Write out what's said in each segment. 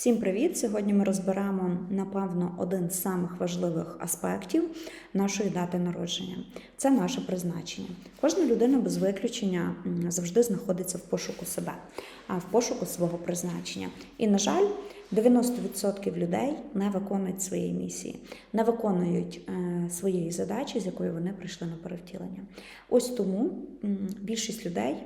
Всім привіт! Сьогодні ми розберемо, напевно, один з самих важливих аспектів нашої дати народження. Це наше призначення. Кожна людина без виключення завжди знаходиться в пошуку себе, в пошуку свого призначення. І, на жаль, 90% людей не виконують своєї місії, не виконують е, своєї задачі, з якою вони прийшли на перевтілення. Ось тому більшість людей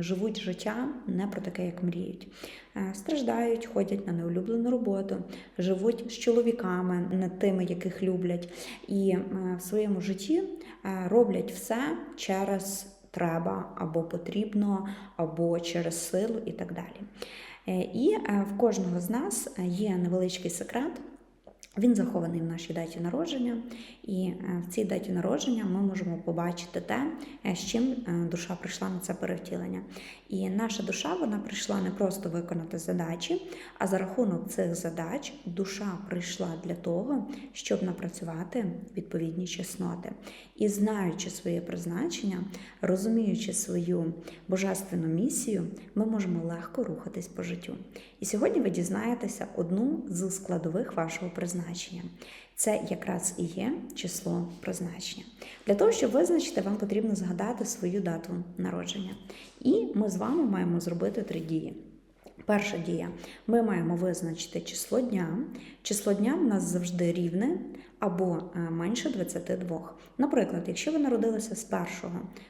живуть життя не про таке, як мріють. Е, Страждають, ходять на неулюблену роботу, живуть з чоловіками, не тими, яких люблять, і е, в своєму житті е, роблять все через треба або потрібно, або через силу і так далі. Е, І е, в кожного з нас е, є невеличкий секрет. Він захований в нашій даті народження, і е, в цій даті народження ми можемо побачити те, е, з чим е, душа прийшла на це перевтілення. І наша душа вона прийшла не просто виконати задачі, а за рахунок цих задач душа прийшла для того, щоб напрацювати відповідні чесноти. І знаючи своє призначення, розуміючи свою божественну місію, ми можемо легко рухатись по життю. І сьогодні ви дізнаєтеся одну з складових вашого призначення. Це якраз і є число призначення. Для того, щоб визначити, вам потрібно згадати свою дату народження. І ми з вами маємо зробити три дії. Перша дія. Ми маємо визначити число дня. Число дня в нас завжди рівне або е, менше 22. Наприклад, якщо ви народилися з 1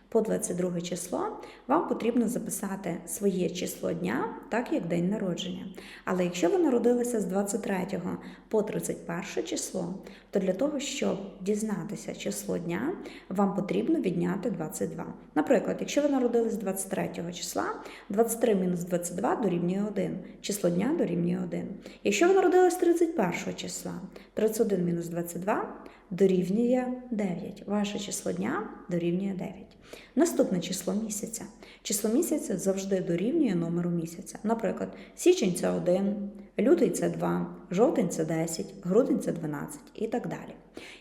по 22 число, вам потрібно записати своє число дня, так як день народження. Але якщо ви народилися з 23 по 31 число, то для того, щоб дізнатися число дня, вам потрібно відняти 22. Наприклад, якщо ви народились 23 числа, 23 мінус 22 дорівнює 1, число дня дорівнює 1. Якщо ви народились 31 числа, 31 мінус 22 дорівнює 9. Ваше число дня дорівнює 9. Наступне число місяця. Число місяця завжди дорівнює номеру місяця. Наприклад, січень це 1, лютий це 2, жовтень це 10, грудень це 12 і так далі.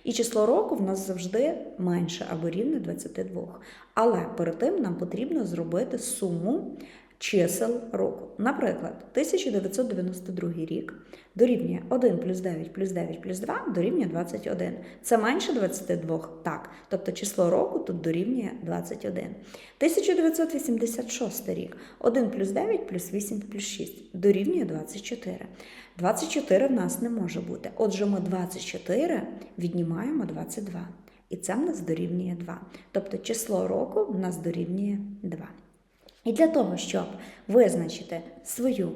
І число року в нас завжди менше або рівне 22. Але перед тим нам потрібно зробити суму чисел року. Наприклад, 1992 рік дорівнює 1 плюс 9 плюс 9 плюс 2 дорівнює 21. Це менше 22? Так. Тобто число року тут дорівнює 21. 1986 рік 1 плюс 9 плюс 8 плюс 6 дорівнює 24. 24 в нас не може бути. Отже, ми 24 віднімаємо 22. І це в нас дорівнює 2. Тобто число року в нас дорівнює 2. І для того, щоб визначити свою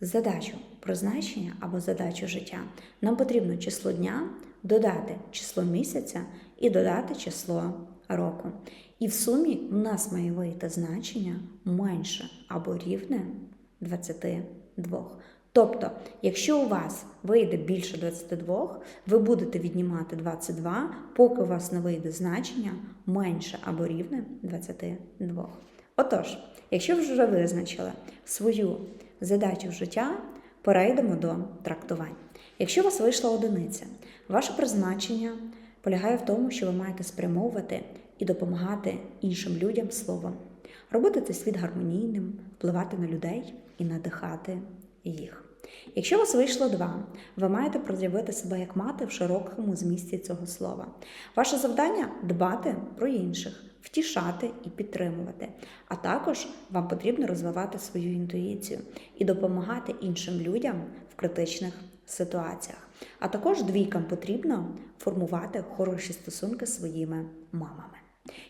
задачу призначення або задачу життя, нам потрібно число дня додати число місяця і додати число року. І в сумі в нас має вийти значення менше або рівне 22. Тобто, якщо у вас вийде більше 22, ви будете віднімати 22, поки у вас не вийде значення менше або рівне 22. Отож, якщо вже визначили свою задачу життя, перейдемо до трактувань. Якщо у вас вийшла одиниця, ваше призначення полягає в тому, що ви маєте спрямовувати і допомагати іншим людям словом, робити цей світ гармонійним, впливати на людей і надихати їх. Якщо у вас вийшло два, ви маєте проявити себе як мати в широкому змісті цього слова. Ваше завдання дбати про інших, втішати і підтримувати. А також вам потрібно розвивати свою інтуїцію і допомагати іншим людям в критичних ситуаціях. А також двійкам потрібно формувати хороші стосунки з своїми мамами.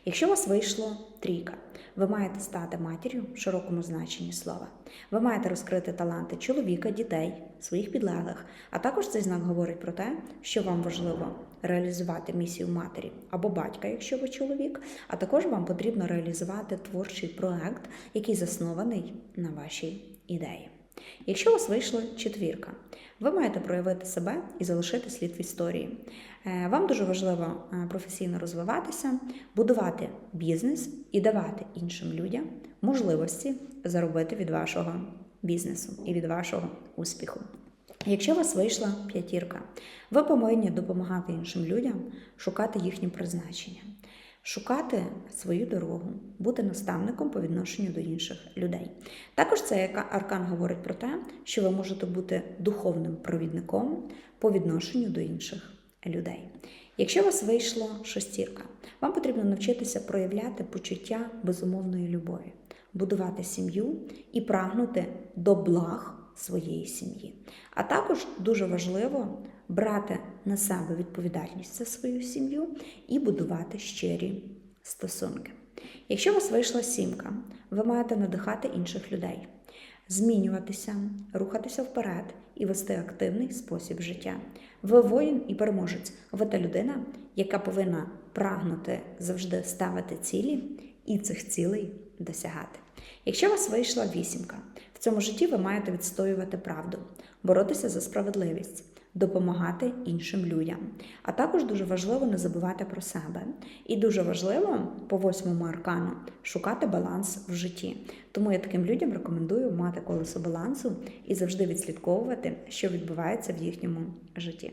Якщо у вас вийшло трійка, ви маєте стати матір'ю в широкому значенні слова. Ви маєте розкрити таланти чоловіка, дітей, своїх підлеглих. А також цей знак говорить про те, що вам важливо реалізувати місію матері або батька, якщо ви чоловік. А також вам потрібно реалізувати творчий проект, який заснований на вашій ідеї. Якщо у вас вийшла четвірка, ви маєте проявити себе і залишити слід в історії. Е, Вам дуже важливо е, професійно розвиватися, будувати бізнес і давати іншим людям можливості заробити від вашого бізнесу і від вашого успіху. Якщо у вас вийшла п'ятірка, ви повинні допомагати іншим людям шукати їхнє призначення. Шукати свою дорогу, бути наставником по відношенню до інших людей. Також цей аркан говорить про те, що ви можете бути духовним провідником по відношенню до інших людей. Якщо у вас вийшла шостірка, вам потрібно навчитися проявляти почуття безумовної любові, будувати сім'ю і прагнути до благ своєї сім'ї. А також дуже важливо брати на себе відповідальність за свою сім'ю і будувати щирі стосунки. Якщо у вас вийшла сімка, ви маєте надихати інших людей, змінюватися, рухатися вперед і вести активний спосіб життя. Ви воїн і переможець. Ви та людина, яка повинна прагнути завжди ставити цілі і цих цілей досягати. Якщо у вас вийшла вісімка, цьому житті ви маєте відстоювати правду, боротися за справедливість, допомагати іншим людям. А також дуже важливо не забувати про себе. І дуже важливо по восьмому аркану шукати баланс в житті. Тому я таким людям рекомендую мати колесо балансу і завжди відслідковувати, що відбувається в їхньому житті.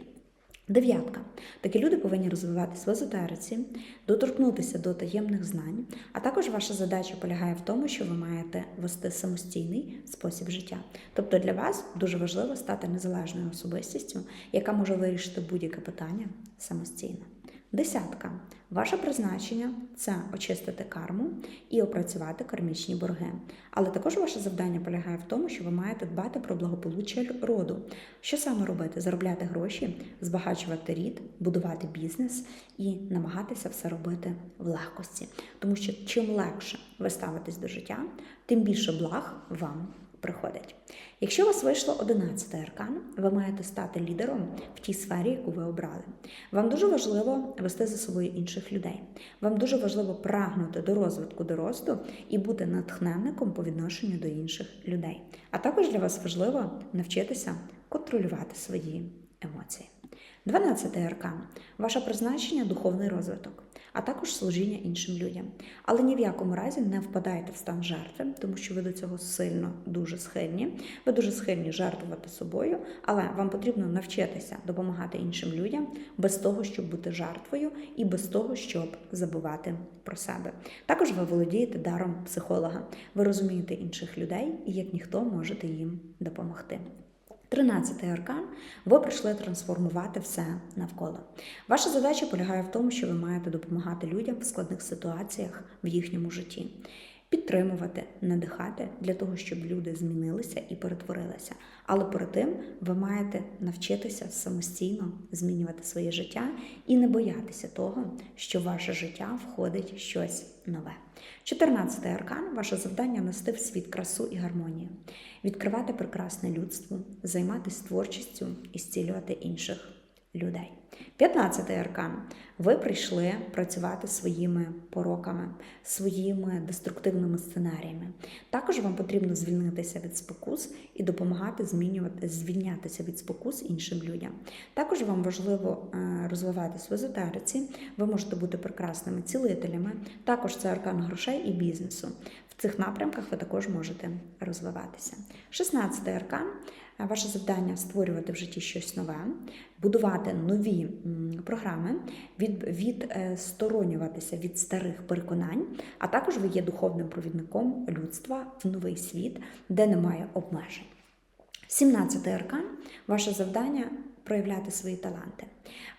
Дев'ятка. Такі люди повинні розвиватись в езотериці, доторкнутися до таємних знань, а також ваша задача полягає в тому, що ви маєте вести самостійний спосіб життя. Тобто для вас дуже важливо стати незалежною особистістю, яка може вирішити будь-яке питання самостійно. Десятка. Ваше призначення це очистити карму і опрацювати кармічні борги. Але також ваше завдання полягає в тому, що ви маєте дбати про благополуччя роду. Що саме робити? Заробляти гроші, збагачувати рід, будувати бізнес і намагатися все робити в легкості. Тому що чим легше ви ставитесь до життя, тим більше благ вам приходить. Якщо у вас вийшло 11 аркан, ви маєте стати лідером в тій сфері, яку ви обрали. Вам дуже важливо вести за собою інших людей. Вам дуже важливо прагнути до розвитку до росту і бути натхненником по відношенню до інших людей. А також для вас важливо навчитися контролювати свої емоції. 12 аркан. Ваше призначення духовний розвиток, а також служіння іншим людям. Але ні в якому разі не впадайте в стан жертви, тому що ви до цього сильно дуже схильні. Ви дуже схильні жертвувати собою, але вам потрібно навчитися допомагати іншим людям без того, щоб бути жертвою, і без того, щоб забувати про себе. Також ви володієте даром психолога. Ви розумієте інших людей і як ніхто можете їм допомогти. Тринадцятий аркан, ви прийшли трансформувати все навколо. Ваша задача полягає в тому, що ви маєте допомагати людям в складних ситуаціях в їхньому житті, підтримувати, надихати для того, щоб люди змінилися і перетворилися. Але перед тим ви маєте навчитися самостійно змінювати своє життя і не боятися того, що в ваше життя входить щось нове. 14 аркан ваше завдання нести в світ красу і гармонію, відкривати прекрасне людство, займатися творчістю і зцілювати інших людей. 15 аркан. Ви прийшли працювати своїми пороками, своїми деструктивними сценаріями. Також вам потрібно звільнитися від спокус і допомагати змінювати, звільнятися від спокус іншим людям. Також вам важливо е, розвиватись в езотериці, ви можете бути прекрасними цілителями. Також це аркан грошей і бізнесу. В цих напрямках ви також можете розвиватися. 16 аркан. Ваше завдання створювати в житті щось нове, будувати нові програми, від, відсторонюватися від старих переконань, а також ви є духовним провідником людства в новий світ, де немає обмежень. 17 аркан ваше завдання. Проявляти свої таланти.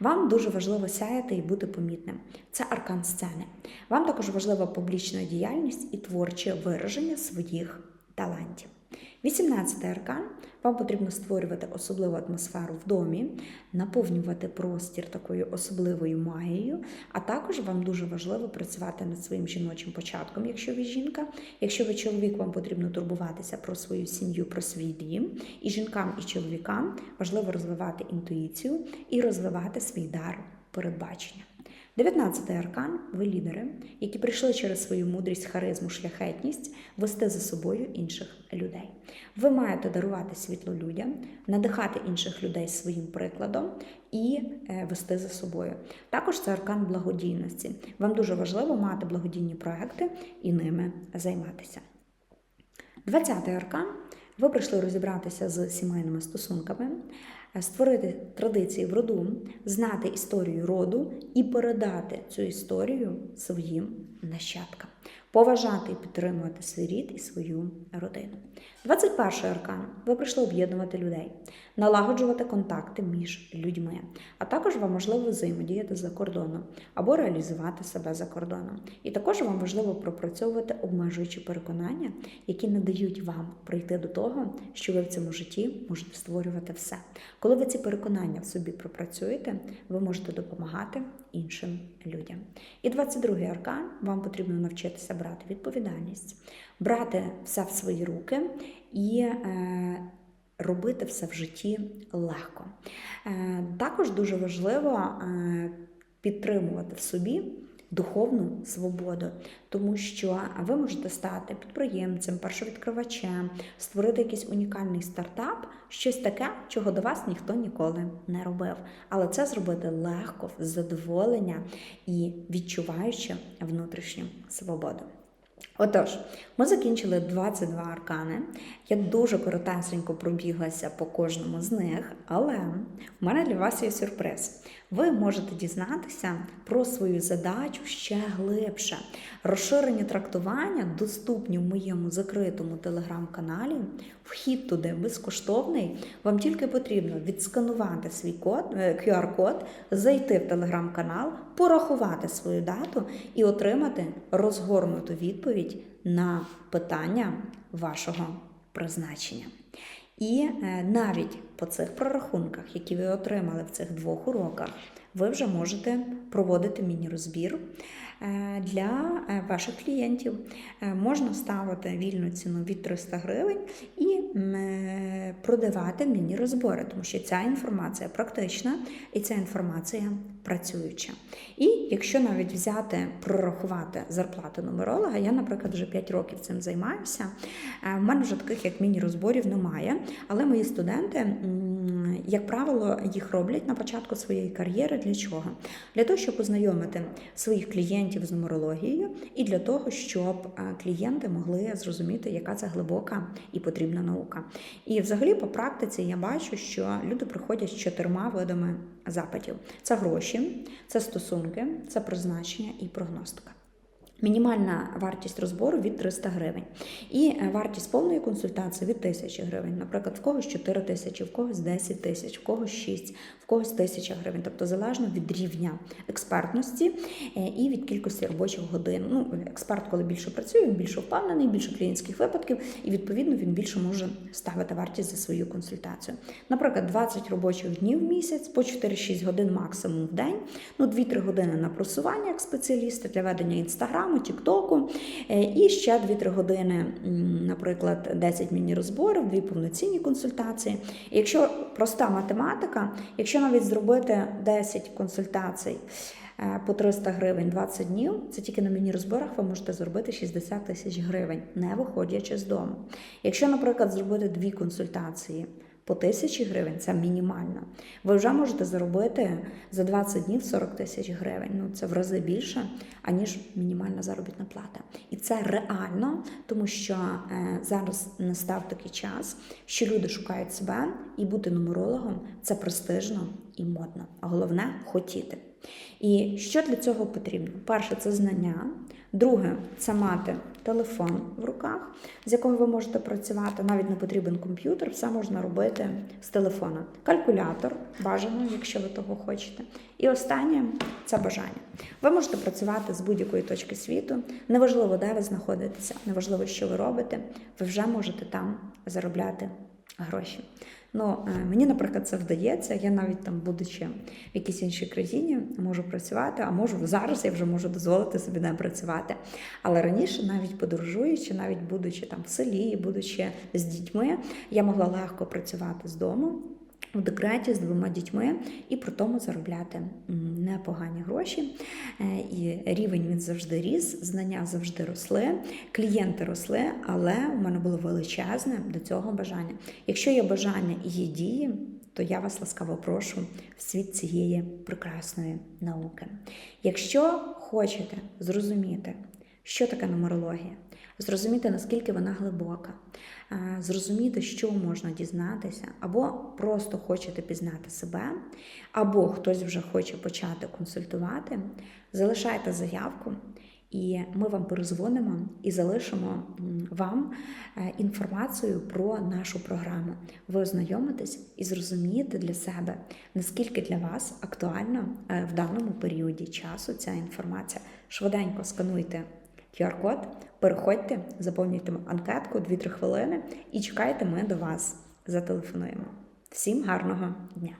Вам дуже важливо сяяти і бути помітним. Це аркан сцени. Вам також важлива публічна діяльність і творче вираження своїх талантів. 18 аркан вам потрібно створювати особливу атмосферу в домі, наповнювати простір такою особливою магією, а також вам дуже важливо працювати над своїм жіночим початком, якщо ви жінка. Якщо ви чоловік, вам потрібно турбуватися про свою сім'ю, про свій дім. І жінкам, і чоловікам важливо розвивати інтуїцію і розвивати свій дар передбачення. 19-й аркан ви лідери, які прийшли через свою мудрість, харизму, шляхетність вести за собою інших людей. Ви маєте дарувати світло людям, надихати інших людей своїм прикладом і е, вести за собою. Також це аркан благодійності. Вам дуже важливо мати благодійні проекти і ними займатися. 20-й аркан Ви прийшли розібратися з сімейними стосунками, створити традиції в роду, знати історію роду і передати цю історію своїм нащадкам, поважати і підтримувати свій рід і свою родину. 21 аркан. Ви прийшли об'єднувати людей, налагоджувати контакти між людьми, а також вам можливо взаємодіяти за кордоном або реалізувати себе за кордоном. І також вам важливо пропрацьовувати обмежуючі переконання, які не дають вам прийти до того, що ви в цьому житті можете створювати все. Коли ви ці переконання в собі пропрацюєте, ви можете допомагати іншим людям. І 22 аркан вам потрібно навчитися брати відповідальність, брати все в свої руки і е, робити все в житті легко. Е, також дуже важливо е, підтримувати в собі. Духовну свободу, тому що ви можете стати підприємцем, першовідкривачем, створити якийсь унікальний стартап, щось таке, чого до вас ніхто ніколи не робив. Але це зробити легко, з задоволення і відчуваючи внутрішню свободу. Отож, ми закінчили 22 аркани. Я дуже коротесенько пробіглася по кожному з них, але в мене для вас є сюрприз. Ви можете дізнатися про свою задачу ще глибше. Розширені трактування доступні в моєму закритому телеграм-каналі. Вхід туди безкоштовний. Вам тільки потрібно відсканувати свій код, е, QR-код, зайти в телеграм-канал, порахувати свою дату і отримати розгорнуту відповідь на питання вашого призначення. І е, навіть по цих прорахунках, які ви отримали в цих двох уроках, ви вже можете проводити міні-розбір е, для е, ваших клієнтів. Можна ставити вільну ціну від 300 гривень і продавати міні-розбори, тому що ця інформація практична і ця інформація працююча. І якщо навіть взяти, прорахувати зарплату нумеролога, я, наприклад, вже 5 років цим займаюся. В мене вже таких як міні-розборів немає, але мої студенти, як правило, їх роблять на початку своєї кар'єри. Для чого? Для того, щоб познайомити своїх клієнтів з нумерологією, і для того, щоб клієнти могли зрозуміти, яка це глибока і потрібна наука. І взагалі, по практиці, я бачу, що люди приходять з чотирма видами запитів: це гроші, це стосунки, це призначення і прогностика. Мінімальна вартість розбору від 300 гривень. І е, вартість повної консультації від 1000 гривень. Наприклад, в когось 4 тисячі, в когось 10 тисяч, в когось 6, в когось 1000 гривень. Тобто залежно від рівня експертності е, і від кількості робочих годин. Ну, Експерт, коли більше працює, він більше впевнений, більше клієнтських випадків, і відповідно він більше може ставити вартість за свою консультацію. Наприклад, 20 робочих днів в місяць, по 4-6 годин максимум в день, ну 2-3 години на просування як спеціаліста для ведення інстаграму. Інстаграму, Тіктоку. Е, і ще 2-3 години, наприклад, 10 міні-розборів, дві повноцінні консультації. Якщо проста математика, якщо навіть зробити 10 консультацій е, по 300 гривень 20 днів, це тільки на міні-розборах ви можете зробити 60 тисяч гривень, не виходячи з дому. Якщо, наприклад, зробити дві консультації по тисячі гривень це мінімально. Ви вже можете заробити за 20 днів 40 тисяч гривень. Ну це в рази більше, аніж мінімальна заробітна плата. І це реально, тому що е, зараз настав такий час, що люди шукають себе, і бути нумерологом це престижно і модно. А головне хотіти. І що для цього потрібно? Перше, це знання. Друге, це мати телефон в руках, з якого ви можете працювати. Навіть не потрібен комп'ютер, все можна робити з телефона. Калькулятор бажано, якщо ви того хочете. І останнє це бажання. Ви можете працювати з будь-якої точки світу. Неважливо, де ви знаходитеся, неважливо, що ви робите, ви вже можете там заробляти гроші. Ну, е, Мені, наприклад, це вдається. Я навіть там, будучи в якійсь іншій країні, можу працювати, а можу зараз я вже можу дозволити собі не працювати. Але раніше, навіть подорожуючи, навіть будучи там в селі, будучи з дітьми, я могла легко працювати з дому в декреті з двома дітьми і при тому заробляти непогані гроші. Е, і рівень він завжди ріс, знання завжди росли, клієнти росли, але у мене було величезне до цього бажання. Якщо є бажання і є дії, то я вас ласкаво прошу в світ цієї прекрасної науки. Якщо хочете зрозуміти, Що таке нумерологія? Зрозуміти, наскільки вона глибока, е, зрозуміти, що можна дізнатися, або просто хочете пізнати себе, або хтось вже хоче почати консультувати. Залишайте заявку, і ми вам перезвонимо і залишимо вам е, інформацію про нашу програму. Ви ознайомитесь і зрозумієте для себе, наскільки для вас актуальна е, в даному періоді часу ця інформація. Швиденько скануйте QR-код, переходьте, заповнюйте анкетку 2-3 хвилини і чекайте, ми до вас зателефонуємо. Всім гарного дня!